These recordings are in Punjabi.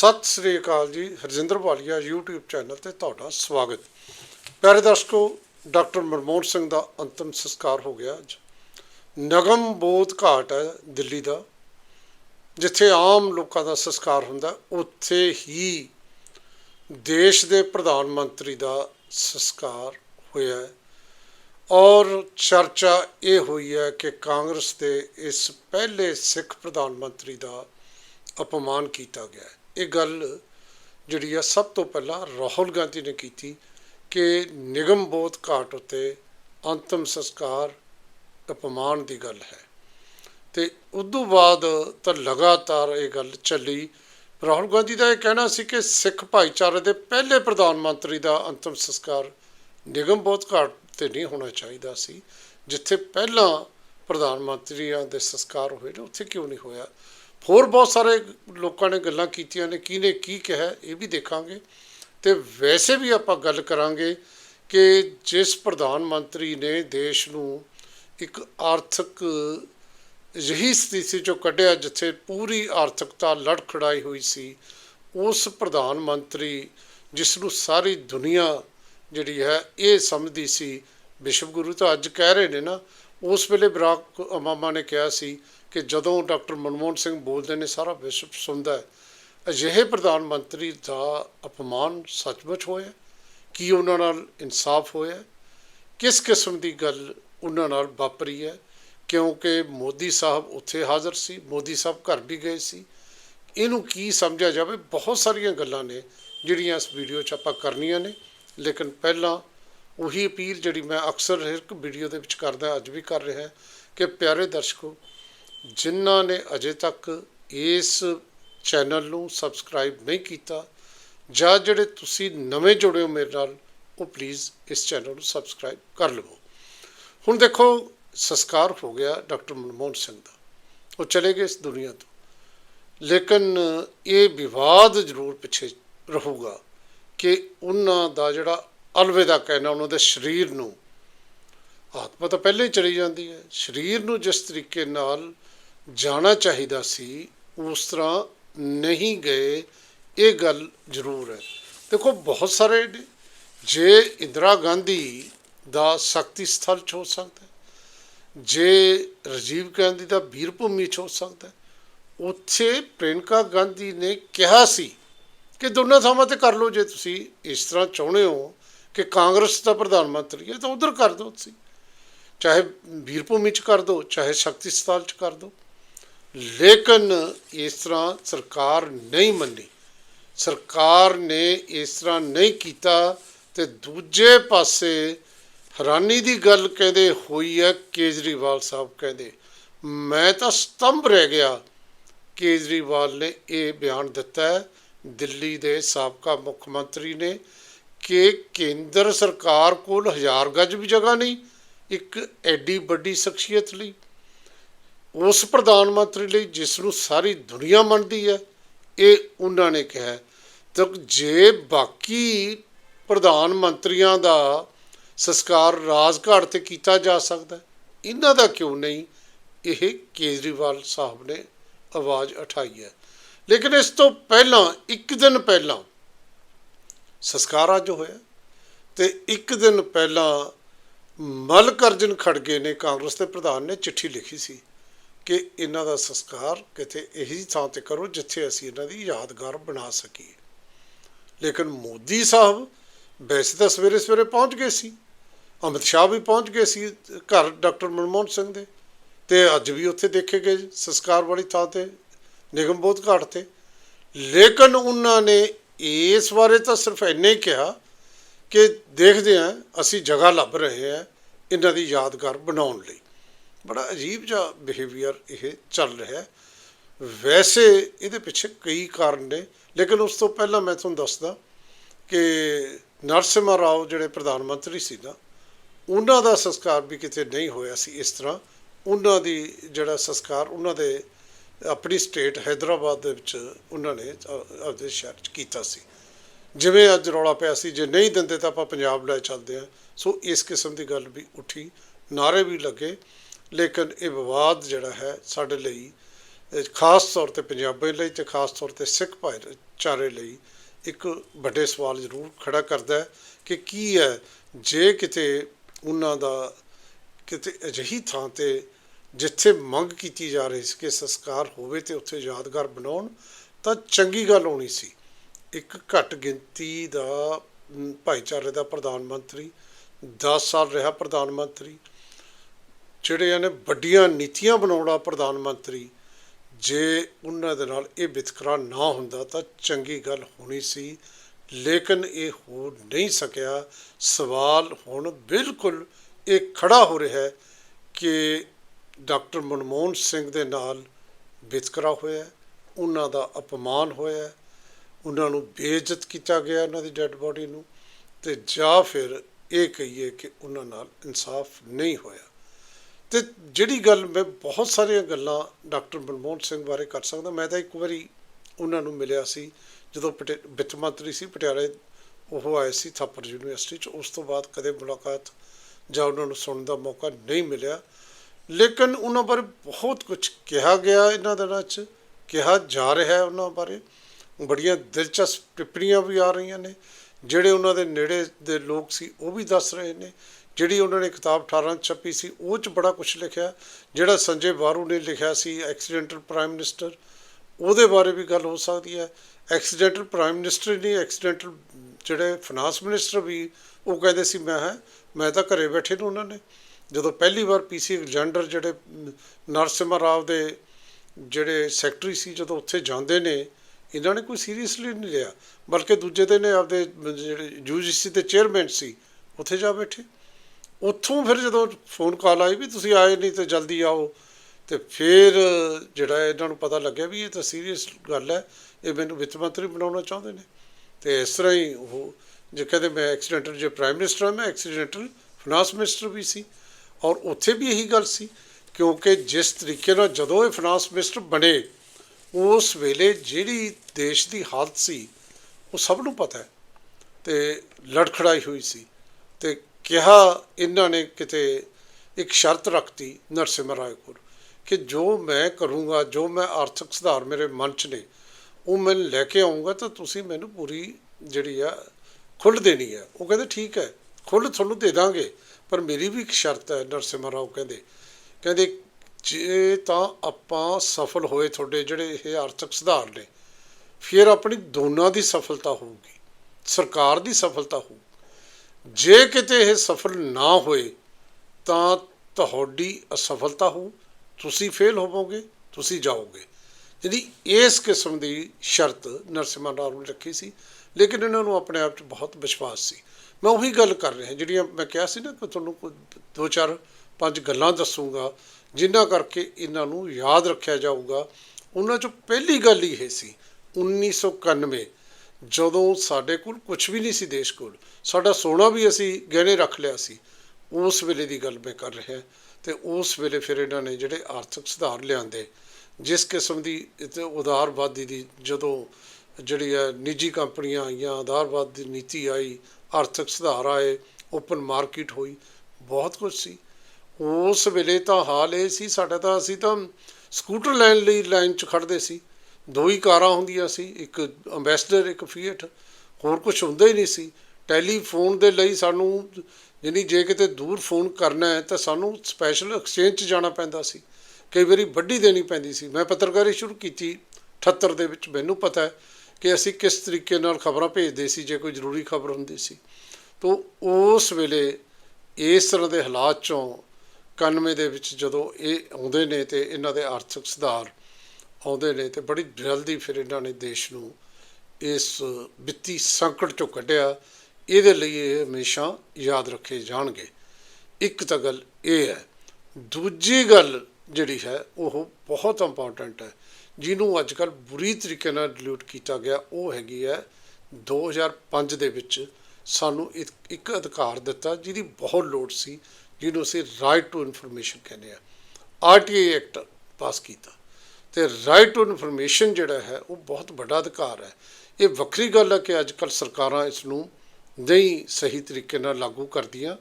ਸਤਿ ਸ੍ਰੀ ਅਕਾਲ ਜੀ, ਹਰਜਿੰਦਰ ਵਾਲੀਆ YouTube ਚੈਨਲ ਤੇ ਤੁਹਾਡਾ ਸਵਾਗਤ। ਪਿਆਰੇ ਦਰਸ਼ਕੋ, ਡਾਕਟਰ ਮਨਮੋਹਨ ਸਿੰਘ ਦਾ ਅੰਤਮ ਸੰਸਕਾਰ ਹੋ ਗਿਆ ਅੱਜ। ਨਗਮ ਬੋਧ ਘਾਟ ਹੈ ਦਿੱਲੀ ਦਾ, ਜਿੱਥੇ ਆਮ ਲੋਕਾਂ ਦਾ ਸੰਸਕਾਰ ਹੁੰਦਾ, ਉੱਥੇ ਹੀ ਦੇਸ਼ ਦੇ ਪ੍ਰਧਾਨ ਮੰਤਰੀ ਦਾ ਸੰਸਕਾਰ ਹੋਇਆ ਔਰ ਚਰਚਾ ਇਹ ਹੋਈ ਹੈ ਕਿ ਕਾਂਗਰਸ ਦੇ ਇਸ ਪਹਿਲੇ ਸਿੱਖ ਪ੍ਰਧਾਨ ਮੰਤਰੀ ਦਾ ਅਪਮਾਨ ਕੀਤਾ ਗਿਆ ਹੈ। ਇਹ ਗੱਲ ਜਿਹੜੀ ਆ, ਸਭ ਤੋਂ ਪਹਿਲਾਂ ਰਾਹੁਲ ਗਾਂਧੀ ਨੇ ਕੀਤੀ ਕਿ ਨਿਗਮ ਬੋਧ ਘਾਟ ਉੱਤੇ ਅੰਤਮ ਸੰਸਕਾਰ ਅਪਮਾਨ ਦੀ ਗੱਲ ਹੈ। ਤੇ ਉਦੋਂ ਬਾਅਦ ਤਾਂ ਲਗਾਤਾਰ ਇਹ ਗੱਲ ਚੱਲੀ। ਰਾਹੁਲ ਗਾਂਧੀ ਦਾ ਇਹ ਕਹਿਣਾ ਸੀ ਕਿ ਸਿੱਖ ਭਾਈਚਾਰੇ ਦੇ ਪਹਿਲੇ ਪ੍ਰਧਾਨ ਮੰਤਰੀ ਦਾ ਅੰਤਮ ਸੰਸਕਾਰ ਨਿਗਮ ਬੋਧ ਘਾਟ ਤੇ ਨਹੀਂ ਹੋਣਾ ਚਾਹੀਦਾ ਸੀ, ਜਿੱਥੇ ਪਹਿਲਾਂ ਪ੍ਰਧਾਨ ਮੰਤਰੀਆਂ ਦੇ ਸੰਸਕਾਰ ਹੋਏ ਨੇ, ਉੱਥੇ ਕਿਉਂ ਨਹੀਂ ਹੋਇਆ? ਹੋਰ ਬਹੁਤ ਸਾਰੇ ਲੋਕਾਂ ਨੇ ਗੱਲਾਂ ਕੀਤੀਆਂ ਨੇ ਕਿਹਨੇ ਕੀ ਕਿਹਾ, ਇਹ ਵੀ ਦੇਖਾਂਗੇ। ਤੇ ਵੈਸੇ ਵੀ ਆਪਾਂ ਗੱਲ ਕਰਾਂਗੇ ਕਿ ਜਿਸ ਪ੍ਰਧਾਨ ਮੰਤਰੀ ਨੇ ਦੇਸ਼ ਨੂੰ ਇੱਕ ਆਰਥਿਕ ਅਜਿਹੀ ਸਥਿਤੀ ਚੋਂ ਕੱਢਿਆ ਜਿੱਥੇ ਪੂਰੀ ਆਰਥਿਕਤਾ ਲੜਖੜਾਈ ਹੋਈ ਸੀ, ਉਸ ਪ੍ਰਧਾਨ ਮੰਤਰੀ ਜਿਸ ਨੂੰ ਸਾਰੀ ਦੁਨੀਆ ਜਿਹੜੀ ਹੈ ਇਹ ਸਮਝਦੀ ਸੀ ਵਿਸ਼ਵ ਗੁਰੂ ਤਾਂ ਅੱਜ ਕਹਿ ਰਹੇ ਨੇ ਨਾ, ਉਸ ਵੇਲੇ ਬਰਾਕ ਅਮਾਮਾ ਨੇ ਕਿਹਾ ਸੀ ਕਿ ਜਦੋਂ ਡਾਕਟਰ ਮਨਮੋਹਨ ਸਿੰਘ ਬੋਲਦੇ ਨੇ, ਸਾਰਾ ਵਿਸ਼ਵ ਸੁਣਦਾ ਹੈ। ਅਜਿਹੇ ਪ੍ਰਧਾਨ ਮੰਤਰੀ ਦਾ ਅਪਮਾਨ ਸੱਚਮੁੱਚ ਹੋਇਆ ਕੀ ਉਹਨਾਂ ਨਾਲ ਇਨਸਾਫ ਹੋਇਆ ਕਿਸ ਕਿਸਮ ਦੀ ਗੱਲ ਉਹਨਾਂ ਨਾਲ ਵਾਪਰੀ ਹੈ? ਕਿਉਂਕਿ ਮੋਦੀ ਸਾਹਿਬ ਉੱਥੇ ਹਾਜ਼ਰ ਸੀ, ਮੋਦੀ ਸਾਹਿਬ ਘਰ ਵੀ ਗਏ ਸੀ। ਇਹਨੂੰ ਕੀ ਸਮਝਿਆ ਜਾਵੇ? ਬਹੁਤ ਸਾਰੀਆਂ ਗੱਲਾਂ ਨੇ, ਜਿਹੜੀਆਂ ਇਸ ਵੀਡੀਓ 'ਚ ਆਪਾਂ ਕਰਨੀਆਂ ਨੇ। ਲੇਕਿਨ ਪਹਿਲਾਂ ਉਹੀ ਅਪੀਲ ਜਿਹੜੀ ਮੈਂ ਅਕਸਰ ਹਰ ਇੱਕ ਵੀਡੀਓ ਦੇ ਵਿੱਚ ਕਰਦਾ, ਅੱਜ ਵੀ ਕਰ ਰਿਹਾ ਕਿ ਪਿਆਰੇ ਦਰਸ਼ਕੋ ਜਿਨ੍ਹਾਂ ਨੇ ਅਜੇ ਤੱਕ ਇਸ ਚੈਨਲ ਨੂੰ ਸਬਸਕ੍ਰਾਈਬ ਨਹੀਂ ਕੀਤਾ, ਜਾਂ ਜਿਹੜੇ ਤੁਸੀਂ ਨਵੇਂ ਜੁੜੇ ਹੋ ਮੇਰੇ ਨਾਲ, ਉਹ ਪਲੀਜ਼ ਇਸ ਚੈਨਲ ਨੂੰ ਸਬਸਕ੍ਰਾਈਬ ਕਰ ਲਵੋ। ਹੁਣ ਦੇਖੋ, ਸੰਸਕਾਰ ਹੋ ਗਿਆ ਡਾਕਟਰ ਮਨਮੋਹਨ ਸਿੰਘ ਦਾ। ਉਹ ਚਲੇ ਗਏ ਇਸ ਦੁਨੀਆ ਤੋਂ। ਲੇਕਿਨ ਇਹ ਵਿਵਾਦ ਜ਼ਰੂਰ ਪਿੱਛੇ ਰਹੂਗਾ ਕਿ ਉਹਨਾਂ ਦਾ ਜਿਹੜਾ ਅਲਵਿਦਾ ਕਹਿਣਾ, ਉਹਨਾਂ ਦੇ ਸਰੀਰ ਨੂੰ, ਆਤਮਾ ਤਾਂ ਪਹਿਲੇ ਹੀ ਚਲੀ ਜਾਂਦੀ ਹੈ। ਸਰੀਰ ਨੂੰ ਜਿਸ ਤਰੀਕੇ ਨਾਲ ਜਾਣਾ ਚਾਹੀਦਾ ਸੀ, ਉਸ ਤਰ੍ਹਾਂ ਨਹੀਂ ਗਏ, ਇਹ ਗੱਲ ਜ਼ਰੂਰ ਹੈ। ਦੇਖੋ, ਬਹੁਤ ਸਾਰੇ ਨੇ, ਜੇ ਇੰਦਰਾ ਗਾਂਧੀ ਦਾ ਸ਼ਕਤੀ ਸਥਲ 'ਚ ਹੋ ਸਕਦਾ ਜੇ ਰਾਜੀਵ ਗਾਂਧੀ ਦਾ ਵੀਰ ਭੂਮੀ 'ਚ ਹੋ ਸਕਦਾ ਉੱਥੇ ਪ੍ਰਿੰਕਾ ਗਾਂਧੀ ਨੇ ਕਿਹਾ ਸੀ ਕਿ ਦੋਨਾਂ ਥਾਵਾਂ ਤੇ ਕਰ ਲਓ, ਜੇ ਤੁਸੀਂ ਇਸ ਤਰ੍ਹਾਂ ਚਾਹੁੰਦੇ ਹੋ ਕਿ ਕਾਂਗਰਸ ਦਾ ਪ੍ਰਧਾਨ ਮੰਤਰੀ ਹੈ, ਤਾਂ ਉਧਰ ਕਰ ਦਿਓ ਤੁਸੀਂ। ਚਾਹੇ ਵੀਰ ਭੂਮੀ 'ਚ ਕਰ ਦਿਓ, ਚਾਹੇ ਸ਼ਕਤੀ ਸਥਲ 'ਚ ਕਰ ਦਿਓ। ਲੇਕਿਨ ਇਸ ਤਰ੍ਹਾਂ ਸਰਕਾਰ ਨਹੀਂ ਮੰਨੀ। ਸਰਕਾਰ ਨੇ ਇਸ ਤਰ੍ਹਾਂ ਨਹੀਂ ਕੀਤਾ ਤੇ ਦੂਜੇ ਪਾਸੇ ਹੈਰਾਨੀ ਦੀ ਗੱਲ ਕਹਿੰਦੇ ਹੋਈ ਹੈ ਕੇਜਰੀਵਾਲ ਸਾਹਿਬ ਕਹਿੰਦੇ, ਮੈਂ ਤਾਂ ਸਤੰਭ ਰਹਿ ਗਿਆ। ਕੇਜਰੀਵਾਲ ਨੇ ਇਹ ਬਿਆਨ ਦਿੱਤਾ ਹੈ। ਦਿੱਲੀ ਦੇ ਸਾਬਕਾ ਮੁੱਖ ਮੰਤਰੀ ਨੇ ਕਿ ਕੇਂਦਰ ਸਰਕਾਰ ਕੋਲ ਹਜ਼ਾਰ ਗਜ ਵੀ ਜਗ੍ਹਾ ਨਹੀਂ, ਇੱਕ ਐਡੀ ਵੱਡੀ ਸ਼ਖਸੀਅਤ ਲਈ। ਉਸ ਪ੍ਰਧਾਨ ਮੰਤਰੀ ਲਈ ਜਿਸ ਨੂੰ ਸਾਰੀ ਦੁਨੀਆ ਮੰਨਦੀ ਹੈ, ਇਹ ਉਹਨਾਂ ਨੇ ਕਿਹਾ ਤਾਂ ਜੇ ਬਾਕੀ ਪ੍ਰਧਾਨ ਮੰਤਰੀਆਂ ਦਾ ਸੰਸਕਾਰ ਰਾਜਘਾਟ ਤੇ ਕੀਤਾ ਜਾ ਸਕਦਾ ਇਹਨਾਂ ਦਾ ਕਿਉਂ ਨਹੀਂ? ਇਹ ਕੇਜਰੀਵਾਲ ਸਾਹਿਬ ਨੇ ਆਵਾਜ਼ ਉਠਾਈ ਹੈ। ਲੇਕਿਨ ਇਸ ਤੋਂ ਪਹਿਲਾਂ, ਇੱਕ ਦਿਨ ਪਹਿਲਾਂ ਸੰਸਕਾਰ ਅੱਜ ਹੋਇਆ ਤੇ ਇੱਕ ਦਿਨ ਪਹਿਲਾਂ ਮਲਕ ਅਰਜਨ ਖੜਗੇ ਨੇ ਕਾਂਗਰਸ ਦੇ ਪ੍ਰਧਾਨ ਨੇ ਚਿੱਠੀ ਲਿਖੀ ਸੀ। ਕਿ ਇਹਨਾਂ ਦਾ ਸੰਸਕਾਰ ਕਿਤੇ ਇਹੀ ਥਾਂ ਤੇ ਕਰੋ ਜਿੱਥੇ ਅਸੀਂ ਇਹਨਾਂ ਦੀ ਯਾਦਗਾਰ ਬਣਾ ਸਕੀਏ। ਲੇਕਿਨ ਮੋਦੀ ਸਾਹਿਬ ਵੈਸੇ ਤਾਂ ਸਵੇਰੇ ਸਵੇਰੇ ਪਹੁੰਚ ਗਏ ਸੀ। ਅਮਿਤ ਸ਼ਾਹ ਵੀ ਪਹੁੰਚ ਗਏ ਸੀ ਘਰ ਡਾਕਟਰ ਮਨਮੋਹਨ ਸਿੰਘ ਦੇ। ਤੇ ਅੱਜ ਵੀ ਉੱਥੇ ਦੇਖੇ ਗਏ ਸੰਸਕਾਰ ਵਾਲੀ ਥਾਂ ਤੇ, ਨਿਗਮ ਬੋਧ ਘਾਟ ਤੇ। ਲੇਕਿਨ ਉਹਨਾਂ ਨੇ ਇਸ ਬਾਰੇ ਤਾਂ ਸਿਰਫ ਇੰਨੇ ਹੀ ਕਿਹਾ ਕਿ ਦੇਖਦੇ ਹਾਂ ਅਸੀਂ ਜਗ੍ਹਾ ਲੱਭ ਰਹੇ ਹਾਂ ਇਹਨਾਂ ਦੀ ਯਾਦਗਾਰ ਬਣਾਉਣ ਲਈ। ਬੜਾ ਅਜੀਬ ਜਿਹਾ ਬਿਹੇਵੀਅਰ ਇਹ ਚੱਲ ਰਿਹਾ ਵੈਸੇ ਇਹਦੇ ਪਿੱਛੇ ਕਈ ਕਾਰਨ ਨੇ, ਲੇਕਿਨ ਉਸ ਤੋਂ ਪਹਿਲਾਂ ਮੈਂ ਤੁਹਾਨੂੰ ਦੱਸਦਾ ਕਿ ਨਰਸਿਮਹਾ ਰਾਓ ਜਿਹੜੇ ਪ੍ਰਧਾਨ ਮੰਤਰੀ ਸੀ ਨਾ, ਉਹਨਾਂ ਦਾ ਸੰਸਕਾਰ ਵੀ ਕਿਤੇ ਨਹੀਂ ਹੋਇਆ ਸੀ ਇਸ ਤਰ੍ਹਾਂ। ਉਹਨਾਂ ਦੀ ਜਿਹੜਾ ਸੰਸਕਾਰ, ਉਹਨਾਂ ਦੇ ਆਪਣੀ ਸਟੇਟ ਹੈਦਰਾਬਾਦ ਦੇ ਵਿੱਚ ਉਹਨਾਂ ਨੇ ਅ- ਆਪਦੇ ਸ਼ਹਿਰ 'ਚ ਕੀਤਾ ਸੀ। ਜਿਵੇਂ ਅੱਜ ਰੌਲਾ ਪਿਆ ਸੀ, ਜੇ ਨਹੀਂ ਦਿੰਦੇ ਤਾਂ ਆਪਾਂ ਪੰਜਾਬ ਲੈ ਚੱਲਦੇ ਹਾਂ। ਸੋ ਇਸ ਕਿਸਮ ਦੀ ਗੱਲ ਵੀ ਉੱਠੀ ਨਾਰੇ ਵੀ ਲੱਗੇ। ਲੇਕਿਨ ਇਹ ਵਿਵਾਦ ਜਿਹੜਾ ਹੈ ਸਾਡੇ ਲਈ ਖਾਸ ਤੌਰ ਤੇ ਪੰਜਾਬੀ ਲਈ ਤੇ ਖਾਸ ਤੌਰ ਤੇ ਸਿੱਖ ਭਾਈਚਾਰੇ ਲਈ ਇੱਕ ਵੱਡੇ ਸਵਾਲ ਜ਼ਰੂਰ ਖੜਾ ਕਰਦਾ ਹੈ ਕਿ ਕੀ ਹੈ, ਜੇ ਕਿਤੇ ਉਹਨਾਂ ਦਾ ਕਿਤੇ ਅਜਿਹੀ ਥਾਂ ਤੇ ਜਿੱਥੇ ਮੰਗ ਕੀਤੀ ਜਾ ਰਹੀ ਸੀ ਕਿ ਸੰਸਕਾਰ ਹੋਵੇ ਤੇ ਉੱਥੇ ਯਾਦਗਾਰ ਬਣਾਉਣ, ਤਾਂ ਚੰਗੀ ਗੱਲ ਹੋਣੀ ਸੀ। ਇੱਕ ਘੱਟ ਗਿਣਤੀ ਦਾ ਭਾਈਚਾਰੇ ਦਾ ਪ੍ਰਧਾਨ ਮੰਤਰੀ 10 ਸਾਲ ਰਿਹਾ ਪ੍ਰਧਾਨ ਮੰਤਰੀ ਜਿਹੜੀਆਂ ਨੇ ਵੱਡੀਆਂ ਨੀਤੀਆਂ ਬਣਾਉਣਾ ਪ੍ਰਧਾਨ ਮੰਤਰੀ, ਜੇ ਉਹਨਾਂ ਦੇ ਨਾਲ ਇਹ ਵਿਤਕਰਾ ਨਾ ਹੁੰਦਾ ਤਾਂ ਚੰਗੀ ਗੱਲ ਹੋਣੀ ਸੀ। ਲੇਕਿਨ ਇਹ ਹੋ ਨਹੀਂ ਸਕਿਆ। ਸਵਾਲ ਹੁਣ ਬਿਲਕੁਲ ਇਹ ਖੜਾ ਹੋ ਰਿਹਾ ਹੈ ਕਿ ਡਾਕਟਰ ਮਨਮੋਹਨ ਸਿੰਘ ਦੇ ਨਾਲ ਵਿਤਕਰਾ ਹੋਇਆ, ਉਹਨਾਂ ਦਾ ਅਪਮਾਨ ਹੋਇਆ, ਉਹਨਾਂ ਨੂੰ ਬੇਇੱਜ਼ਤ ਕੀਤਾ ਗਿਆ ਉਹਨਾਂ ਦੀ ਡੈੱਡ ਬੋਡੀ ਨੂੰ, ਤੇ ਜਾਂ ਫਿਰ ਇਹ ਕਹੀਏ ਕਿ ਉਹਨਾਂ ਨਾਲ ਇਨਸਾਫ ਨਹੀਂ ਹੋਇਆ। ਤੇ ਜਿਹੜੀ ਗੱਲ ਮੈਂ ਬਹੁਤ ਸਾਰੀਆਂ ਗੱਲਾਂ ਡਾਕਟਰ ਮਨਮੋਹਨ ਸਿੰਘ ਬਾਰੇ ਕਰ ਸਕਦਾ, ਮੈਂ ਤਾਂ ਇੱਕ ਵਾਰੀ ਉਹਨਾਂ ਨੂੰ ਮਿਲਿਆ ਸੀ, ਜਦੋਂ ਪਟੇ- ਵਿੱਤ ਮੰਤਰੀ ਸੀ ਪਟਿਆਲੇ, ਉਹ ਆਏ ਸੀ ਥਾਪਰ ਯੂਨੀਵਰਸਿਟੀ ਚ, ਉਸ ਤੋਂ ਬਾਅਦ ਕਦੇ ਮੁਲਾਕਾਤ ਜਾਂ ਉਹਨਾਂ ਨੂੰ ਸੁਣਨ ਦਾ ਮੌਕਾ ਨਹੀਂ ਮਿਲਿਆ। ਲੇਕਿਨ ਉਹਨਾਂ ਬਾਰੇ ਬਹੁਤ ਕੁਝ ਕਿਹਾ ਗਿਆ ਇਹਨਾਂ ਦਿਨਾਂ 'ਚ, ਕਿਹਾ ਜਾ ਰਿਹਾ ਹੈ ਉਹਨਾਂ ਬਾਰੇ। ਬੜੀਆਂ ਦਿਲਚਸਪ ਟਿੱਪਣੀਆਂ ਵੀ ਆ ਰਹੀਆਂ ਨੇ, ਜਿਹੜੇ ਉਹਨਾਂ ਦੇ ਨੇੜੇ ਦੇ ਲੋਕ ਸੀ ਉਹ ਵੀ ਦੱਸ ਰਹੇ ਨੇ। ਜਿਹੜੀ ਉਹਨਾਂ ਨੇ ਕਿਤਾਬ 18 'ਚ ਛਪੀ ਸੀ, ਉਹ 'ਚ ਬੜਾ ਕੁਝ ਲਿਖਿਆ, ਜਿਹੜਾ ਸੰਜੇ ਬਾਰੂ ਨੇ ਲਿਖਿਆ ਸੀ, ਐਕਸੀਡੈਂਟਲ ਪ੍ਰਾਈਮ ਮਿਨਿਸਟਰ, ਉਹਦੇ ਬਾਰੇ ਵੀ ਗੱਲ ਹੋ ਸਕਦੀ ਹੈ। ਐਕਸੀਡੈਂਟਲ ਪ੍ਰਾਈਮ ਮਿਨਿਸਟਰ ਨਹੀਂ, ਐਕਸੀਡੈਂਟਲ ਜਿਹੜੇ ਫਾਈਨਾਂਸ ਮਿਨਿਸਟਰ ਵੀ, ਉਹ ਕਹਿੰਦੇ ਸੀ, ਮੈਂ ਹੈ ਮੈਂ ਤਾਂ ਘਰੇ ਬੈਠੇ ਨੂੰ ਉਹਨਾਂ ਨੇ। ਜਦੋਂ ਪਹਿਲੀ ਵਾਰ ਪੀਸੀ ਅਲੈਗਜ਼ੈਂਡਰ ਜਿਹੜੇ ਨਰਸਿਮਾ ਰਾਵ ਦੇ ਜਿਹੜੇ ਸੈਕਟਰੀ ਸੀ, ਜਦੋਂ ਉੱਥੇ ਜਾਂਦੇ ਨੇ, ਇਹਨਾਂ ਨੇ ਕੋਈ ਸੀਰੀਅਸਲੀ ਨਹੀਂ ਲਿਆ, ਬਲਕਿ ਦੂਜੇ ਦਿਨ ਆਪਦੇ ਜਿਹੜੇ ਯੂਜੀਸੀ ਦੇ ਚੇਅਰਮੈਨ ਸੀ, ਉੱਥੇ ਜਾ ਬੈਠੇ। ਉੱਥੋਂ ਫਿਰ ਜਦੋਂ ਫੋਨ ਕਾਲ ਆਈ ਵੀ ਤੁਸੀਂ ਆਏ ਨਹੀਂ ਤੇ ਜਲਦੀ ਆਓ, ਤੇ ਫਿਰ ਜਿਹੜਾ ਇਹਨਾਂ ਨੂੰ ਪਤਾ ਲੱਗਿਆ ਵੀ ਇਹ ਤਾਂ ਸੀਰੀਅਸ ਗੱਲ ਹੈ, ਇਹ ਮੈਨੂੰ ਵਿੱਤ ਮੰਤਰੀ ਬਣਾਉਣਾ ਚਾਹੁੰਦੇ ਨੇ। ਤੇ ਇਸ ਤਰ੍ਹਾਂ ਹੀ ਉਹ ਜੇ ਕਹਿੰਦੇ ਮੈਂ ਐਕਸੀਡੈਂਟਲ ਜੇ ਪ੍ਰਾਈਮ ਮਿਨਿਸਟਰ ਹਾਂ, ਮੈਂ ਐਕਸੀਡੈਂਟਲ ਫਾਈਨਾਂਸ ਮਿਨਿਸਟਰ ਵੀ ਸੀ ਔਰ ਉੱਥੇ ਵੀ ਇਹੀ ਗੱਲ ਸੀ, ਕਿਉਂਕਿ ਜਿਸ ਤਰੀਕੇ ਨਾਲ ਜਦੋਂ ਇਹ ਫਾਈਨਾਂਸ ਮਿਨਿਸਟਰ ਬਣੇ, ਉਸ ਵੇਲੇ ਜਿਹੜੀ ਦੇਸ਼ ਦੀ ਹਾਲਤ ਸੀ, ਉਹ ਸਭ ਨੂੰ ਪਤਾ ਹੈ। ਤੇ ਲੜਖੜਾਈ ਹੋਈ ਸੀ। ਤੇ ਕਿਹਾ ਇਹਨਾਂ ਨੇ ਕਿਤੇ ਇੱਕ ਸ਼ਰਤ ਰੱਖਤੀ ਨਰਸਿਮਹਾ ਰਾਏ ਕੋਲ ਕਿ ਜੋ ਮੈਂ ਕਰੂੰਗਾ, ਜੋ ਮੈਂ ਆਰਥਿਕ ਸੁਧਾਰ ਮੇਰੇ ਮਨ 'ਚ ਨੇ, ਉਹ ਮੈਂ ਲੈ ਕੇ ਆਉਂਗਾ ਤਾਂ ਤੁਸੀਂ ਮੈਨੂੰ ਪੂਰੀ ਜਿਹੜੀ ਆ, ਖੁੱਲ੍ਹ ਦੇਣੀ ਹੈ ਉਹ ਕਹਿੰਦੇ ਠੀਕ ਹੈ, ਖੁੱਲ੍ਹ ਤੁਹਾਨੂੰ ਦੇ ਦਾਂਗੇ, ਪਰ ਮੇਰੀ ਵੀ ਇੱਕ ਸ਼ਰਤ ਹੈ ਨਰਸਿਮਹਾ ਰਾਓ ਕਹਿੰਦੇ। ਕਹਿੰਦੇ, ਜੇ ਤਾਂ ਆਪਾਂ ਸਫਲ ਹੋਏ ਤੁਹਾਡੇ ਜਿਹੜੇ ਇਹ ਆਰਥਿਕ ਸੁਧਾਰ ਨੇ, ਫਿਰ ਆਪਣੀ ਦੋਨਾਂ ਦੀ ਸਫਲਤਾ ਹੋਊਗੀ, ਸਰਕਾਰ ਦੀ ਸਫਲਤਾ ਹੋਊਗੀ। ਜੇ ਕਿਤੇ ਇਹ ਸਫਲ ਨਾ ਹੋਏ, ਤਾਂ ਤੁਹਾਡੀ ਅਸਫਲਤਾ ਹੋ ਤੁਸੀਂ ਫੇਲ ਹੋਵੋਗੇ, ਤੁਸੀਂ ਜਾਓਗੇ। ਜਿਹੜੀ ਇਸ ਕਿਸਮ ਦੀ ਸ਼ਰਤ ਨਰਸਿਮਾ ਰਾਓ ਨੇ ਰੱਖੀ ਸੀ, ਲੇਕਿਨ ਇਹਨਾਂ ਨੂੰ ਆਪਣੇ ਆਪ 'ਚ ਬਹੁਤ ਵਿਸ਼ਵਾਸ ਸੀ। ਮੈਂ ਉਹੀ ਗੱਲ ਕਰ ਰਿਹਾ, ਜਿਹੜੀਆਂ ਮੈਂ ਕਿਹਾ ਸੀ ਨਾ ਕਿ ਤੁਹਾਨੂੰ ਕੋਈ ਦੋ ਚਾਰ ਪੰਜ ਗੱਲਾਂ ਦੱਸੂਗਾ, ਜਿਨ੍ਹਾਂ ਕਰਕੇ ਇਹਨਾਂ ਨੂੰ ਯਾਦ ਰੱਖਿਆ ਜਾਊਗਾ। ਉਹਨਾਂ 'ਚੋਂ ਪਹਿਲੀ ਗੱਲ ਹੀ ਇਹ ਸੀ 1991 ਜਦੋਂ ਸਾਡੇ ਕੋਲ ਕੁਝ ਵੀ ਨਹੀਂ ਸੀ ਦੇਸ਼ ਕੋਲ, ਸਾਡਾ ਸੋਨਾ ਵੀ ਅਸੀਂ ਗਹਿਣੇ ਰੱਖ ਲਿਆ ਸੀ, ਉਸ ਵੇਲੇ ਦੀ ਗੱਲ ਮੈਂ ਕਰ ਰਿਹਾ, ਤੇ ਉਸ ਵੇਲੇ ਫਿਰ ਇਹਨਾਂ ਨੇ ਜਿਹੜੇ ਆਰਥਿਕ ਸੁਧਾਰ ਲਿਆਂਦੇ, ਜਿਸ ਕਿਸਮ ਦੀ ਤੇ ਉਦਾਰਵਾਦੀ ਦੀ ਜਦੋਂ ਜਿਹੜੀ ਹੈ ਨਿੱਜੀ ਕੰਪਨੀਆਂ ਆਈਆਂ, ਉਦਾਰਵਾਦ ਦੀ ਨੀਤੀ ਆਈ, ਆਰਥਿਕ ਸੁਧਾਰ ਆਏ ਓਪਨ ਮਾਰਕੀਟ ਹੋਈ, ਬਹੁਤ ਕੁਝ ਸੀ। ਉਸ ਵੇਲੇ ਤਾਂ ਹਾਲ ਇਹ ਸੀ, ਸਾਡਾ ਤਾਂ ਅਸੀਂ ਤਾਂ ਸਕੂਟਰ ਲੈਣ ਲਈ ਲਾਈਨ 'ਚ ਖੜਦੇ ਸੀ। ਦੋ ਹੀ ਕਾਰਾਂ ਹੁੰਦੀਆਂ ਸੀ, ਇੱਕ ਅੰਬੈਸਡਰ ਇੱਕ ਫੀਟ ਹੋਰ ਕੁਝ ਹੁੰਦਾ ਹੀ ਨਹੀਂ ਸੀ। ਟੈਲੀਫੋਨ ਦੇ ਲਈ ਸਾਨੂੰ ਯਾਨੀ ਜੇ ਕਿਤੇ ਦੂਰ ਫੋਨ ਕਰਨਾ ਹੈ ਤਾਂ ਸਾਨੂੰ ਸਪੈਸ਼ਲ ਐਕਸਚੇਂਜ 'ਚ ਜਾਣਾ ਪੈਂਦਾ ਸੀ। ਕਈ ਵਾਰੀ ਵੱਡੀ ਦੇਣੀ ਪੈਂਦੀ ਸੀ। ਮੈਂ ਪੱਤਰਕਾਰੀ ਸ਼ੁਰੂ ਕੀਤੀ 78 ਦੇ ਵਿੱਚ। ਮੈਨੂੰ ਪਤਾ ਹੈ ਕਿ ਅਸੀਂ ਕਿਸ ਤਰੀਕੇ ਨਾਲ ਖਬਰਾਂ ਭੇਜਦੇ ਸੀ, ਜੇ ਕੋਈ ਜ਼ਰੂਰੀ ਖਬਰ ਹੁੰਦੀ ਸੀ। ਤਾਂ ਉਸ ਵੇਲੇ ਇਸ ਤਰ੍ਹਾਂ ਦੇ ਹਾਲਾਤ ਚੋਂ 91 ਦੇ ਵਿੱਚ ਜਦੋਂ ਇਹ ਆਉਂਦੇ ਨੇ ਤੇ ਇਹਨਾਂ ਦੇ ਆਰਥਿਕ ਸੁਧਾਰ ਆਉਂਦੇ ਨੇ ਤੇ ਬੜੀ ਜਲਦੀ ਫਿਰ ਇਹਨਾਂ ਨੇ ਦੇਸ਼ ਨੂੰ ਇਸ ਵਿੱਤੀ ਸੰਕਟ ਚੋਂ ਕੱਢਿਆ। ਇਹਦੇ ਲਈ ਇਹ ਹਮੇਸ਼ਾ ਯਾਦ ਰੱਖੇ ਜਾਣਗੇ। ਇੱਕ ਤਾਂ ਗੱਲ ਇਹ ਹੈ, ਦੂਜੀ ਗੱਲ ਜਿਹੜੀ ਹੈ, ਉਹ ਬਹੁਤ ਇੰਪੋਰਟੈਂਟ ਹੈ। ਜਿਹਨੂੰ ਅੱਜ ਕੱਲ ਬੁਰੀ ਤਰੀਕੇ ਨਾਲ ਡਿਲੀਟ ਕੀਤਾ ਗਿਆ, ਉਹ ਹੈਗੀ ਹੈ 2005 ਦੇ ਵਿੱਚ ਸਾਨੂੰ ਇੱਕ- ਇੱਕ ਅਧਿਕਾਰ ਦਿੱਤਾ ਜਿਹਦੀ ਬਹੁਤ ਲੋੜ ਸੀ, ਜਿਹਨੂੰ ਅਸੀਂ ਰਾਈਟ ਟੂ ਇਨਫੋਰਮੇਸ਼ਨ ਕਹਿੰਦੇ ਆ ਆਰਟੀਆਈ ਐਕਟ ਪਾਸ ਕੀਤਾ। ਤੇ ਰਾਈਟ ਟੂ ਇਨਫੋਰਮੇਸ਼ਨ ਜਿਹੜਾ ਹੈ, ਉਹ ਬਹੁਤ ਵੱਡਾ ਅਧਿਕਾਰ ਹੈ। ਇਹ ਵੱਖਰੀ ਗੱਲ ਹੈ ਕਿ ਅੱਜ ਕੱਲ ਸਰਕਾਰਾਂ ਇਸ ਨੂੰ ਨਹੀਂ ਸਹੀ ਤਰੀਕੇ ਨਾਲ ਲਾਗੂ ਕਰਦੀਆਂ।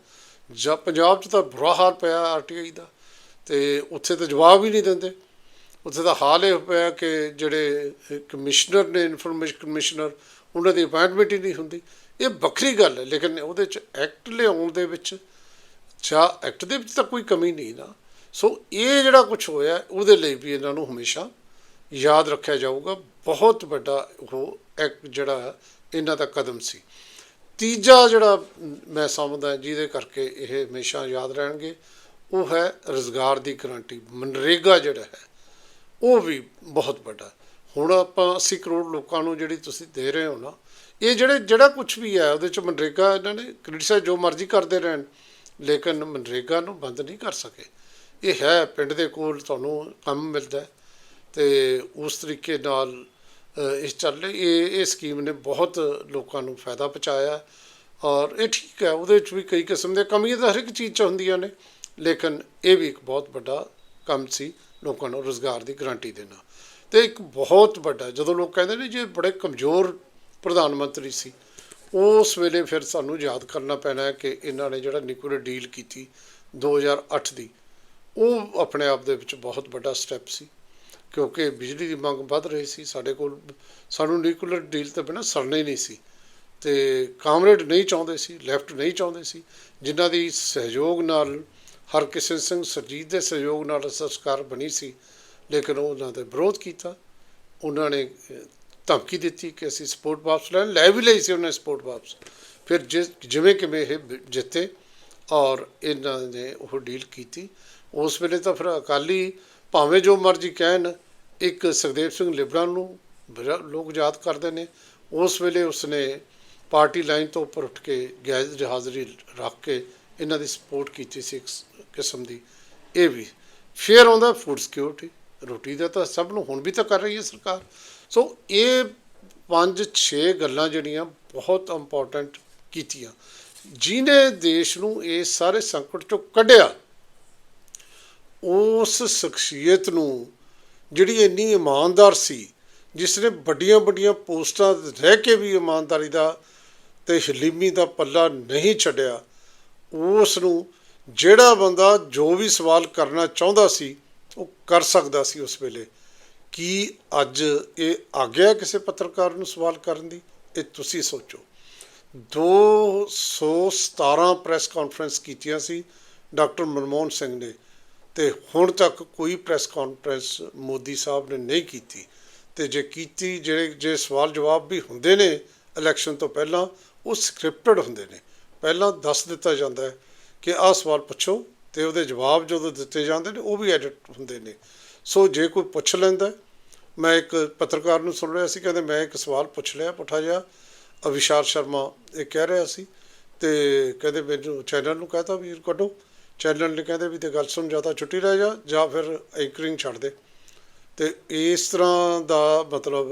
ਜਾਂ ਪੰਜਾਬ 'ਚ ਤਾਂ ਬੁਰਾ ਹਾਲ ਪਿਆ ਆਰਟੀਆਈ ਦਾ, ਤੇ ਉੱਥੇ ਤਾਂ ਜਵਾਬ ਹੀ ਨਹੀਂ ਦਿੰਦੇ। ਉੱਥੇ ਦਾ ਹਾਲ ਇਹ ਪਿਆ ਕਿ ਜਿਹੜੇ ਕਮਿਸ਼ਨਰ ਨੇ ਇਨਫੋਰਮੇਸ਼ਨ ਕਮਿਸ਼ਨਰ, ਉਹਨਾਂ ਦੀ ਅਪਾਇੰਟਮੈਂਟ ਹੀ ਨਹੀਂ ਹੁੰਦੀ। ਇਹ ਵੱਖਰੀ ਗੱਲ ਹੈ, ਲੇਕਿਨ ਉਹਦੇ ਚ ਐਕਟ ਲਿਆਉਣ ਦੇ ਵਿੱਚ ਜਾਂ ਐਕਟ ਦੇ ਵਿੱਚ ਤਾਂ ਕੋਈ ਕਮੀ ਨਹੀਂ ਨਾ। ਸੋ ਇਹ ਜਿਹੜਾ ਕੁਝ ਹੋਇਆ ਉਹਦੇ ਲਈ ਵੀ ਇਹਨਾਂ ਨੂੰ ਹਮੇਸ਼ਾ ਯਾਦ ਰੱਖਿਆ ਜਾਊਗਾ। ਬਹੁਤ ਵੱਡਾ ਉਹ ਐਕਟ ਜਿਹੜਾ ਇਹਨਾਂ ਦਾ ਕਦਮ ਸੀ। ਤੀਜਾ ਜਿਹੜਾ ਮੈਂ ਸਮਝਦਾ, ਜਿਹਦੇ ਕਰਕੇ ਇਹ ਹਮੇਸ਼ਾ ਯਾਦ ਰਹਿਣਗੇ, ਉਹ ਹੈ ਰੋਜ਼ਗਾਰ ਦੀ ਗਰੰਟੀ। ਮਨਰੇਗਾ ਜਿਹੜਾ ਹੈ, ਉਹ ਵੀ ਬਹੁਤ ਵੱਡਾ। ਹੁਣ ਆਪਾਂ 80 ਕਰੋੜ ਲੋਕਾਂ ਨੂੰ ਜਿਹੜੀ ਤੁਸੀਂ ਦੇ ਰਹੇ ਹੋ ਨਾ, ਇਹ ਜਿਹੜੇ, ਜਿਹੜਾ ਕੁਝ ਵੀ ਹੈ, ਉਹਦੇ ਚ ਮਨਰੇਗਾ ਇਹਨਾਂ ਨੇ ਕ੍ਰਿਟਿਸਾਈਜ਼ ਜੋ ਮਰਜ਼ੀ ਕਰਦੇ ਰਹਿਣ, ਲੇਕਿਨ ਮਨਰੇਗਾ ਨੂੰ ਬੰਦ ਨਹੀਂ ਕਰ ਸਕੇ। ਇਹ ਹੈ, ਪਿੰਡ ਦੇ ਕੋਲ ਤੁਹਾਨੂੰ ਕੰਮ ਮਿਲਦਾ ਹੈ ਤੇ ਉਸ ਤਰੀਕੇ ਨਾਲ ਇਸ ਚੱਲ ਇਹ ਇਹ ਸਕੀਮ ਨੇ ਬਹੁਤ ਲੋਕਾਂ ਨੂੰ ਫਾਇਦਾ ਪਹੁੰਚਾਇਆ ਔਰ ਇਹ ਠੀਕ ਹੈ, ਉਹਦੇ ਵਿੱਚ ਵੀ ਕਈ ਕਿਸਮ ਦੇ ਕਮੀਆਂ ਤਾਂ ਹਰ ਇੱਕ ਚੀਜ਼ 'ਚ ਹੁੰਦੀਆਂ ਨੇ, ਲੇਕਿਨ ਇਹ ਵੀ ਇੱਕ ਬਹੁਤ ਵੱਡਾ ਕੰਮ ਸੀ ਲੋਕਾਂ ਨੂੰ ਰੋਜ਼ਗਾਰ ਦੀ ਗਾਰੰਟੀ ਦੇਣਾ। ਤੇ ਇੱਕ ਬਹੁਤ ਵੱਡਾ, ਜਦੋਂ ਲੋਕ ਕਹਿੰਦੇ ਨੇ ਜੇ ਬੜੇ ਕਮਜ਼ੋਰ ਪ੍ਰਧਾਨ ਮੰਤਰੀ ਸੀ, ਉਸ ਵੇਲੇ ਫਿਰ ਸਾਨੂੰ ਯਾਦ ਕਰਨਾ ਪੈਣਾ ਕਿ ਇਹਨਾਂ ਨੇ ਜਿਹੜਾ ਨਿਊਕਲੀਅਰ ਡੀਲ ਕੀਤੀ 2008 ਦੀ ਉਹ ਆਪਣੇ ਆਪ ਦੇ ਵਿੱਚ ਬਹੁਤ ਵੱਡਾ ਸਟੈਪ ਸੀ, ਕਿਉਂਕਿ ਬਿਜਲੀ ਦੀ ਮੰਗ ਵੱਧ ਰਹੀ ਸੀ, ਸਾਡੇ ਕੋਲ ਸਾਨੂੰ ਨਿਊਕਲੀਅਰ ਡੀਲ ਤੋਂ ਬਿਨਾਂ ਸਰਨਾ ਹੀ ਨਹੀਂ ਸੀ, ਤੇ ਕਾਮਰੇਡ ਨਹੀਂ ਚਾਹੁੰਦੇ ਸੀ ਲੈਫਟ ਨਹੀਂ ਚਾਹੁੰਦੇ ਸੀ, ਜਿਨ੍ਹਾਂ ਦੀ ਸਹਿਯੋਗ ਨਾਲ ਹਰਕਿਸ਼ਨ ਸਿੰਘ ਸਰਜੀਤ ਦੇ ਸਹਿਯੋਗ ਨਾਲ ਸਰਕਾਰ ਬਣੀ ਸੀ, ਲੇਕਿਨ ਉਹਨਾਂ ਦੇ ਵਿਰੋਧ ਕੀਤਾ, ਉਹਨਾਂ ਨੇ ਧਮਕੀ ਦਿੱਤੀ ਕਿ ਅਸੀਂ ਸਪੋਰਟ ਵਾਪਸ ਲੈਣ, ਲੈ ਵੀ ਲਈ ਸੀ ਉਹਨਾਂ ਸਪੋਰਟ ਵਾਪਸ, ਫਿਰ ਜਿਸ ਜਿਵੇਂ ਕਿਵੇਂ ਇਹ ਜਿੱਤੇ ਔਰ ਇਹਨਾਂ ਨੇ ਉਹ ਡੀਲ ਕੀਤੀ ਉਸ ਵੇਲੇ ਤਾਂ ਫਿਰ ਅਕਾਲੀ ਭਾਵੇਂ ਜੋ ਮਰਜ਼ੀ ਕਹਿਣ, ਇੱਕ ਸੁਖਦੇਵ ਸਿੰਘ ਲਿਬੜਾ ਨੂੰ ਲੋਕ ਯਾਦ ਕਰਦੇ ਨੇ। ਉਸ ਵੇਲੇ ਉਸਨੇ ਪਾਰਟੀ ਲਾਈਨ ਤੋਂ ਉੱਪਰ ਉੱਠ ਕੇ ਗੈਰ ਦੀ ਹਾਜ਼ਰੀ ਰੱਖ ਕੇ ਇਹਨਾਂ ਦੀ ਸਪੋਰਟ ਕੀਤੀ ਸੀ ਇੱਕ ਕਿਸਮ ਦੀ। ਇਹ ਵੀ। ਫਿਰ ਆਉਂਦਾ ਫੂਡ ਸਿਕਿਉਰਿਟੀ। ਰੋਟੀ ਦਾ ਤਾਂ ਸਭ ਨੂੰ ਹੁਣ ਵੀ ਤਾਂ ਕਰ ਰਹੀ ਹੈ ਸਰਕਾਰ। ਸੋ ਇਹ ਪੰਜ, ਛੇ ਗੱਲਾਂ ਜਿਹੜੀਆਂ ਬਹੁਤ ਇੰਪੋਰਟੈਂਟ ਕੀਤੀਆਂ। ਜਿਨੇ ਦੇਸ਼ ਨੂੰ ਇਹ ਸਾਰੇ ਸੰਕਟ ਚੋਂ ਕੱਢਿਆ ਉਸ ਸ਼ਖਸੀਅਤ ਨੂੰ, ਜਿਹੜੀ ਇੰਨੀ ਇਮਾਨਦਾਰ ਸੀ ਜਿਸ ਨੇ ਵੱਡੀਆਂ ਵੱਡੀਆਂ ਪੋਸਟਾਂ ਰਹਿ ਕੇ ਵੀ ਇਮਾਨਦਾਰੀ ਦਾ ਤੇ ਹਲੀਮੀ ਦਾ ਪੱਲਾ ਨਹੀਂ ਛੱਡਿਆ, ਉਸ ਨੂੰ ਜਿਹੜਾ ਬੰਦਾ ਜੋ ਵੀ ਸਵਾਲ ਕਰਨਾ ਚਾਹੁੰਦਾ ਸੀ, ਉਹ ਕਰ ਸਕਦਾ ਸੀ ਉਸ ਵੇਲੇ। ਕੀ ਅੱਜ ਇਹ ਆ ਗਿਆ ਕਿਸੇ ਪੱਤਰਕਾਰ ਨੂੰ ਸਵਾਲ ਕਰਨ ਦੀ? ਇਹ ਤੁਸੀਂ ਸੋਚੋ। 217 ਪ੍ਰੈਸ ਕਾਨਫਰੰਸ ਕੀਤੀਆਂ ਸੀ, ਡਾਕਟਰ ਮਨਮੋਹਨ ਸਿੰਘ ਨੇ। ਤੇ ਹੁਣ ਤੱਕ ਕੋਈ ਪ੍ਰੈਸ ਕਾਨਫਰੰਸ ਮੋਦੀ ਸਾਹਿਬ ਨੇ ਨਹੀਂ ਕੀਤੀ। ਤੇ ਜੇ ਕੀਤੀ, ਜਿਹੜੇ ਜੇ ਸਵਾਲ ਜਵਾਬ ਵੀ ਹੁੰਦੇ ਨੇ ਇਲੈਕਸ਼ਨ ਤੋਂ ਪਹਿਲਾਂ, ਉਹ ਸਕ੍ਰਿਪਟਡ ਹੁੰਦੇ ਨੇ। ਪਹਿਲਾਂ ਦੱਸ ਦਿੱਤਾ ਜਾਂਦਾ ਹੈ ਕਿ ਆਹ ਸਵਾਲ ਪੁੱਛੋ ਤੇ ਉਹਦੇ ਜਵਾਬ ਜਦੋਂ ਦਿੱਤੇ ਜਾਂਦੇ ਨੇ, ਉਹ ਵੀ ਐਡਿਟ ਹੁੰਦੇ ਨੇ। ਸੋ ਜੇ ਕੋਈ ਪੁੱਛ ਲੈਂਦਾ ਮੈਂ ਇੱਕ ਪੱਤਰਕਾਰ ਨੂੰ ਸੁਣ ਰਿਹਾ ਸੀ, ਕਹਿੰਦੇ ਮੈਂ ਇੱਕ ਸਵਾਲ ਪੁੱਛ ਲਿਆ, ਪੁੱਠਾ ਜਿਹਾ। ਅਵਿਸ਼ਾਰ ਸ਼ਰਮਾ ਇਹ ਕਹਿ ਰਿਹਾ ਸੀ ਤੇ ਕਹਿੰਦੇ ਮੈਨੂੰ ਚੈਨਲ ਨੂੰ ਕਹਤਾ ਵੀ ਕੱਢੋ। ਚੈਨਲ ਨੇ ਕਹਿੰਦੇ ਵੀ ਤੇ ਗੱਲ ਸੁਣ, ਜਾਂ ਤਾਂ ਛੁੱਟੀ ਰਹਿ ਜਾ, ਜਾਂ ਫਿਰ ਐਂਕਰਿੰਗ ਛੱਡ ਦੇ। ਤੇ ਇਸ ਤਰ੍ਹਾਂ ਦਾ ਮਤਲਬ,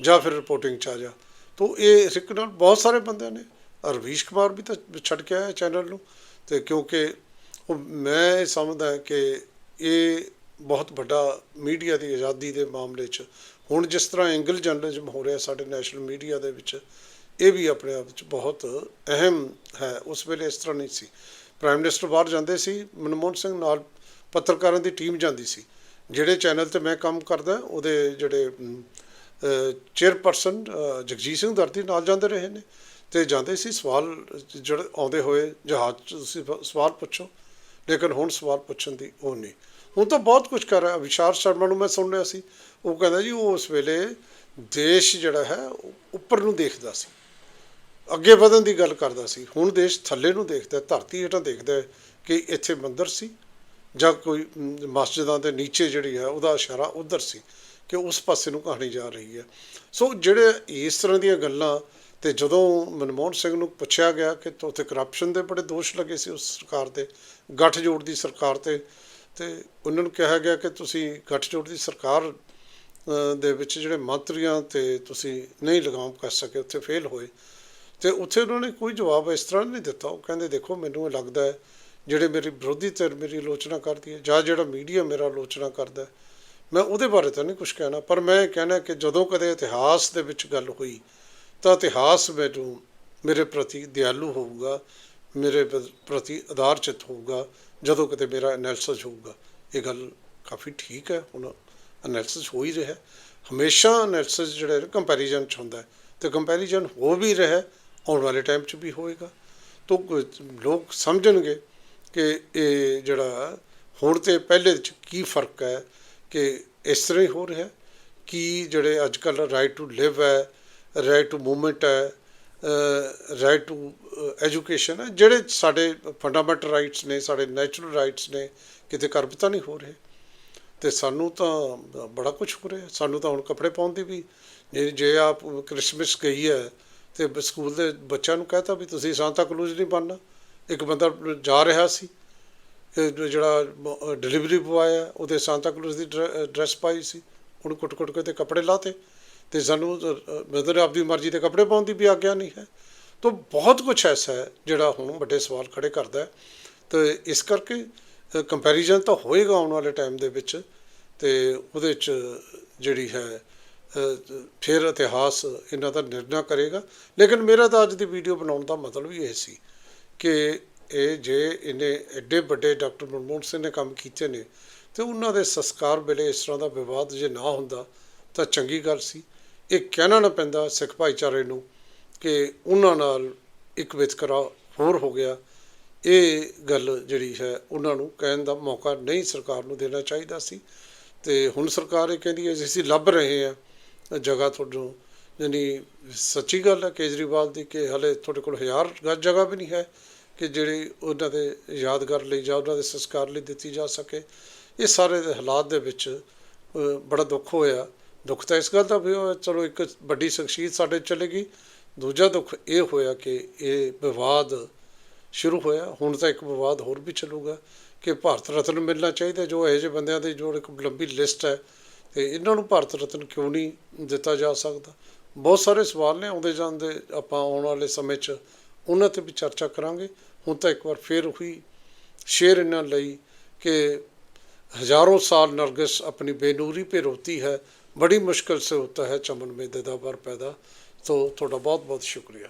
ਜਾਂ ਫਿਰ ਰਿਪੋਰਟਿੰਗ ਚ ਆ ਜਾ। ਤੋ ਇਹ ਸਿੱਖ ਨਾਲ ਬਹੁਤ ਸਾਰੇ ਬੰਦੇ ਨੇ। ਰਵੀਸ਼ ਕੁਮਾਰ ਵੀ ਤਾਂ ਛੱਡ ਕੇ ਆਇਆ ਚੈਨਲ ਨੂੰ। ਤੇ ਕਿਉਂਕਿ ਉਹ, ਮੈਂ ਇਹ ਸਮਝਦਾ ਕਿ ਇਹ ਬਹੁਤ ਵੱਡਾ ਮੀਡੀਆ ਦੀ ਆਜ਼ਾਦੀ ਦੇ ਮਾਮਲੇ 'ਚ, ਹੁਣ ਜਿਸ ਤਰ੍ਹਾਂ ਐਂਗਲ ਜਰਨਲਿਜ਼ਮ ਹੋ ਰਿਹਾ ਸਾਡੇ ਨੈਸ਼ਨਲ ਮੀਡੀਆ ਦੇ ਵਿੱਚ, ਇਹ ਵੀ ਆਪਣੇ ਆਪ ਵਿੱਚ ਬਹੁਤ ਅਹਿਮ ਹੈ। ਉਸ ਵੇਲੇ ਇਸ ਤਰ੍ਹਾਂ ਨਹੀਂ ਸੀ। ਪ੍ਰਾਈਮ ਮਿਨਿਸਟਰ ਬਾਹਰ ਜਾਂਦੇ ਸੀ, ਮਨਮੋਹਨ ਸਿੰਘ ਨਾਲ ਪੱਤਰਕਾਰਾਂ ਦੀ ਟੀਮ ਜਾਂਦੀ ਸੀ। ਜਿਹੜੇ ਚੈਨਲ ਤੇ ਮੈਂ ਕੰਮ ਕਰਦਾ, ਉਹਦੇ ਜਿਹੜੇ ਚੇਅਰਪਰਸਨ ਜਗਜੀਤ ਸਿੰਘ ਦਰਦੀ ਨਾਲ ਜਾਂਦੇ ਰਹੇ ਨੇ। ਤੇ ਜਾਂਦੇ ਸੀ, ਸਵਾਲ ਜਿਹੜੇ ਆਉਂਦੇ ਹੋਏ, ਜਹਾਜ਼ 'ਚ ਤੁਸੀਂ ਸਵਾਲ ਪੁੱਛੋ। ਲੇਕਿਨ ਹੁਣ ਸਵਾਲ ਪੁੱਛਣ ਦੀ ਉਹ ਨਹੀਂ। ਹੁਣ ਤਾਂ ਬਹੁਤ ਕੁਝ ਕਰ ਰਿਹਾ ਵਿਸ਼ਾਲ ਸ਼ਰਮਾ ਨੂੰ ਮੈਂ ਸੁਣ ਰਿਹਾ ਸੀ। ਉਹ ਕਹਿੰਦਾ ਜੀ, ਉਹ ਉਸ ਵੇਲੇ ਦੇਸ਼ ਜਿਹੜਾ ਹੈ ਉੱਪਰ ਨੂੰ ਦੇਖਦਾ ਸੀ। ਅੱਗੇ ਵਧਣ ਦੀ ਗੱਲ ਕਰਦਾ ਸੀ। ਹੁਣ ਦੇਸ਼ ਥੱਲੇ ਨੂੰ ਦੇਖਦਾ ਧਰਤੀ ਹੇਠਾਂ ਦੇਖਦਾ ਕਿ ਇੱਥੇ ਮੰਦਰ ਸੀ ਜਾਂ ਕੋਈ ਮਸਜਿਦਾਂ ਦੇ ਨੀਚੇ ਜਿਹੜੀ ਹੈ, ਉਹਦਾ ਇਸ਼ਾਰਾ ਉਧਰ ਸੀ ਕਿ ਉਸ ਪਾਸੇ ਨੂੰ ਕਹਾਣੀ ਜਾ ਰਹੀ ਹੈ। ਸੋ ਜਿਹੜੇ ਇਸ ਤਰ੍ਹਾਂ ਦੀਆਂ ਗੱਲਾਂ ਤੇ ਜਦੋਂ ਮਨਮੋਹਨ ਸਿੰਘ ਨੂੰ ਪੁੱਛਿਆ ਗਿਆ ਕਿ ਉੱਥੇ ਕਰਪਸ਼ਨ ਦੇ ਬੜੇ ਦੋਸ਼ ਲੱਗੇ ਸੀ ਉਸ ਸਰਕਾਰ ਤੇ, ਗੱਠਜੋੜ ਦੀ ਸਰਕਾਰ ਤੇ ਤੇ ਉਹਨਾਂ ਨੂੰ ਕਿਹਾ ਗਿਆ ਕਿ ਤੁਸੀਂ ਗੱਠਜੋੜ ਦੀ ਸਰਕਾਰ ਦੇ ਵਿੱਚ ਜਿਹੜੇ ਮੰਤਰੀਆਂ ਤੇ ਤੁਸੀਂ ਨਹੀਂ ਲਗਾਮ ਕਰ ਸਕੇ, ਉੱਥੇ ਫੇਲ ਹੋਏ। ਤੇ ਉੱਥੇ ਉਹਨਾਂ ਨੇ ਕੋਈ ਜਵਾਬ ਇਸ ਤਰ੍ਹਾਂ ਨਹੀਂ ਦਿੱਤਾ। ਉਹ ਕਹਿੰਦੇ, ਦੇਖੋ, ਮੈਨੂੰ ਇਹ ਲੱਗਦਾ ਹੈ, ਜਿਹੜੇ ਮੇਰੀ ਵਿਰੋਧੀ ਧਿਰ ਮੇਰੀ ਆਲੋਚਨਾ ਕਰਦੀ ਹੈ ਜਾਂ ਜਿਹੜਾ ਮੀਡੀਆ ਮੇਰਾ ਆਲੋਚਨਾ ਕਰਦਾ ਮੈਂ ਉਹਦੇ ਬਾਰੇ ਤਾਂ ਨਹੀਂ ਕੁਝ ਕਹਿਣਾ। ਪਰ ਮੈਂ ਇਹ ਕਹਿਣਾ ਕਿ ਜਦੋਂ ਕਦੇ ਇਤਿਹਾਸ ਦੇ ਵਿੱਚ ਗੱਲ ਹੋਈ, ਤਾਂ ਇਤਿਹਾਸ ਮੈਨੂੰ ਮੇਰੇ ਪ੍ਰਤੀ ਦਿਆਲੂ ਹੋਊਗਾ, ਮੇਰੇ ਪ- ਪ੍ਰਤੀ ਆਧਾਰਚਿਤ ਹੋਊਗਾ, ਜਦੋਂ ਕਿਤੇ ਮੇਰਾ ਐਨਾਲਿਸਿਸ ਹੋਊਗਾ। ਇਹ ਗੱਲ ਕਾਫੀ ਠੀਕ ਹੈ, ਹੁਣ ਐਨਾਲਿਸਿਸ ਹੋ ਹੀ ਰਿਹਾ ਹਮੇਸ਼ਾ ਐਨਾਲਿਸਿਸ ਜਿਹੜਾ ਕੰਪੈਰੀਜ਼ਨ ਚ ਹੁੰਦਾ ਹੈ। ਤੇ ਕੰਪੈਰੀਜ਼ਨ ਹੋ ਵੀ ਰਿਹਾ ਆਉਣ ਵਾਲੇ ਟਾਈਮ ਚ ਵੀ ਹੋਏਗਾ। ਤੋ ਲੋਕ ਸਮਝਣਗੇ ਕਿ ਇਹ ਜਿਹੜਾ ਹੁਣ ਤੇ ਪਹਿਲੇ ਚ ਕੀ ਫ਼ਰਕ ਹੈ ਕਿ ਇਸ ਤਰ੍ਹਾਂ ਹੀ ਹੋ ਰਿਹਾ ਹੈ। ਕਿ ਜਿਹੜੇ ਅੱਜ ਕੱਲ੍ਹ ਰਾਈਟ ਟੂ ਲਿਵ ਹੈ ਰਾਈਟ ਟੂ ਮੂਵਮੈਂਟ ਹੈ ਰਾਈਟ ਟੂ ਐਜੂਕੇਸ਼ਨ ਹੈ, ਜਿਹੜੇ ਸਾਡੇ ਫੰਡਾਮੈਂਟਲ ਰਾਈਟਸ ਨੇ, ਸਾਡੇ ਨੈਚੁਰਲ ਰਾਈਟਸ ਨੇ, ਕਿਤੇ ਕਰਬਤਾ ਨਹੀਂ ਹੋ ਰਹੇ। ਤੇ ਸਾਨੂੰ ਤਾਂ ਬੜਾ ਕੁਝ ਹੋ ਰਿਹਾ। ਸਾਨੂੰ ਤਾਂ ਹੁਣ ਕੱਪੜੇ ਪਾਉਣ ਦੀ ਵੀ, ਜੇ ਜੇ ਆਪ ਕ੍ਰਿਸਮਸ ਗਈ ਹੈ ਤੇ ਸਕੂਲ ਦੇ ਬੱਚਿਆਂ ਨੂੰ ਕਹਤਾ ਵੀ ਤੁਸੀਂ ਸਾਂਤਾ ਕਲੂਜ਼ ਨਹੀਂ ਬਣਨਾ। ਇੱਕ ਬੰਦਾ ਜਾ ਰਿਹਾ ਸੀ ਜਿਹੜਾ ਡਿਲੀਵਰੀ ਬੁਆਏ ਆ, ਉਹਦੇ ਸਾਂਤਾ ਕਲੂਜ਼ ਦੀ ਡਰੈਸ ਪਾਈ ਸੀ। ਉਹਨੂੰ ਕੁੱਟ-ਕੁੱਟ ਕੇ ਤੇ ਕੱਪੜੇ ਲਾਤੇ। ਤੇ ਸਾਨੂੰ ਮਦਰ ਆਪਦੀ ਮਰਜ਼ੀ ਦੇ ਕੱਪੜੇ ਪਾਉਣ ਦੀ ਵੀ ਆਗਿਆ ਨਹੀਂ ਹੈ। ਤਾਂ ਬਹੁਤ ਕੁਝ ਐਸਾ ਹੈ, ਜਿਹੜਾ ਹੁਣ ਵੱਡੇ ਸਵਾਲ ਖੜੇ ਕਰਦਾ ਹੈ। ਤੇ ਇਸ ਕਰਕੇ ਕੰਪੈਰੀਜ਼ਨ ਤਾਂ ਹੋਏਗਾ ਆਉਣ ਵਾਲੇ ਟਾਈਮ ਦੇ ਵਿੱਚ। ਤੇ ਉਹਦੇ ਚ ਜਿਹੜੀ ਹੈ ਫਿਰ ਇਤਿਹਾਸ ਇਹਨਾਂ ਦਾ ਨਿਰਣਾ ਕਰੇਗਾ। ਲੇਕਿਨ ਮੇਰਾ ਤਾਂ ਅੱਜ ਦੀ ਵੀਡੀਓ ਬਣਾਉਣ ਦਾ ਮਤਲਬ ਹੀ ਇਹ ਸੀ ਕਿ ਇਹ ਜੇ ਇਹਨੇ ਐਡੇ ਵੱਡੇ ਡਾਕਟਰ ਮਨਮੋਹਨ ਸਿੰਘ ਨੇ ਕੰਮ ਕੀਤੇ ਨੇ, ਤੇ ਉਹਨਾਂ ਦੇ ਸੰਸਕਾਰ ਵੇਲੇ ਇਸ ਤਰ੍ਹਾਂ ਦਾ ਵਿਵਾਦ ਜੇ ਨਾ ਹੁੰਦਾ, ਤਾਂ ਚੰਗੀ ਗੱਲ ਸੀ। ਇਹ ਕਹਿਣਾ ਨਾ ਪੈਂਦਾ ਸਿੱਖ ਭਾਈਚਾਰੇ ਨੂੰ ਕਿ ਉਹਨਾਂ ਨਾਲ ਇੱਕ ਵਿਤਕਰਾ ਹੋਰ ਹੋ ਗਿਆ। ਇਹ ਗੱਲ ਜਿਹੜੀ ਹੈ ਉਹਨਾਂ ਨੂੰ ਕਹਿਣ ਦਾ ਮੌਕਾ ਨਹੀਂ ਸਰਕਾਰ ਨੂੰ ਦੇਣਾ ਚਾਹੀਦਾ ਸੀ। ਤੇ ਹੁਣ ਸਰਕਾਰ ਇਹ ਕਹਿੰਦੀ ਹੈ ਜੀ ਅਸੀਂ ਲੱਭ ਰਹੇ ਹਾਂ। ਜਗ੍ਹਾ ਤੁਹਾਨੂੰ, ਯਾਨੀ ਸੱਚੀ ਗੱਲ ਹੈ ਕੇਜਰੀਵਾਲ ਦੀ ਕਿ ਹਲੇ ਤੁਹਾਡੇ ਕੋਲ ਹਜ਼ਾਰ ਗਜ ਜਗ੍ਹਾ ਵੀ ਨਹੀਂ ਹੈ ਕਿ ਜਿਹੜੀ ਉਹਨਾਂ ਦੇ ਯਾਦਗਾਰ ਲਈ ਜਾਂ ਉਹਨਾਂ ਦੇ ਸੰਸਕਾਰ ਲਈ ਦਿੱਤੀ ਜਾ ਸਕੇ। ਇਹ ਸਾਰੇ ਦੇ ਹਾਲਾਤ ਦੇ ਵਿੱਚ ਬੜਾ ਦੁੱਖ ਹੋਇਆ। ਦੁੱਖ ਤਾਂ ਇਸ ਗੱਲ ਦਾ ਵੀ ਹੋਇਆ, ਚਲੋ ਇੱਕ ਵੱਡੀ ਸ਼ਖਸੀਅਤ ਸਾਡੇ ਚਲੇ ਗਈ। ਦੂਜਾ ਦੁੱਖ ਇਹ ਹੋਇਆ ਕਿ ਇਹ ਵਿਵਾਦ ਸ਼ੁਰੂ ਹੋਇਆ। ਹੁਣ ਤਾਂ ਇੱਕ ਵਿਵਾਦ ਹੋਰ ਵੀ ਚੱਲੂਗਾ ਕਿ ਭਾਰਤ ਰਤਨ ਮਿਲਣਾ ਚਾਹੀਦਾ, ਜੋ ਇਹੋ ਜਿਹੇ ਬੰਦਿਆਂ ਦੀ ਜੋ ਇੱਕ ਲੰਬੀ ਲਿਸਟ ਹੈ। ਤੇ ਇਹਨਾਂ ਨੂੰ ਭਾਰਤ ਰਤਨ ਕਿਉਂ ਨਹੀਂ ਦਿੱਤਾ ਜਾ ਸਕਦਾ? ਬਹੁਤ ਸਾਰੇ ਸਵਾਲ ਨੇ ਆਉਂਦੇ ਜਾਂਦੇ ਆਪਾਂ ਆਉਣ ਵਾਲੇ ਸਮੇਂ 'ਚ ਉਹਨਾਂ ਤੇ ਵੀ ਚਰਚਾ ਕਰਾਂਗੇ। ਹੁਣ ਤਾਂ ਇੱਕ ਵਾਰ ਫੇਰ ਉਹੀ ਸ਼ੇਰ ਇਹਨਾਂ ਲਈ ਕਿ ਹਜ਼ਾਰੋਂ ਸਾਲ ਨਰਗਸ ਆਪਣੀ ਬੇਨੂਰੀ 'ਤੇ ਰੋਤੀ ਹੈ, ਬੜੀ ਮੁਸ਼ਕਲ ਸੇ ਹੋਤਾ ਹੈ ਚਮਨ ਮੇਂ ਦਦਾਬਰ ਪੈਦਾ। ਤੋ ਤੁਹਾਡਾ ਬਹੁਤ ਬਹੁਤ ਸ਼ੁਕਰੀਆ।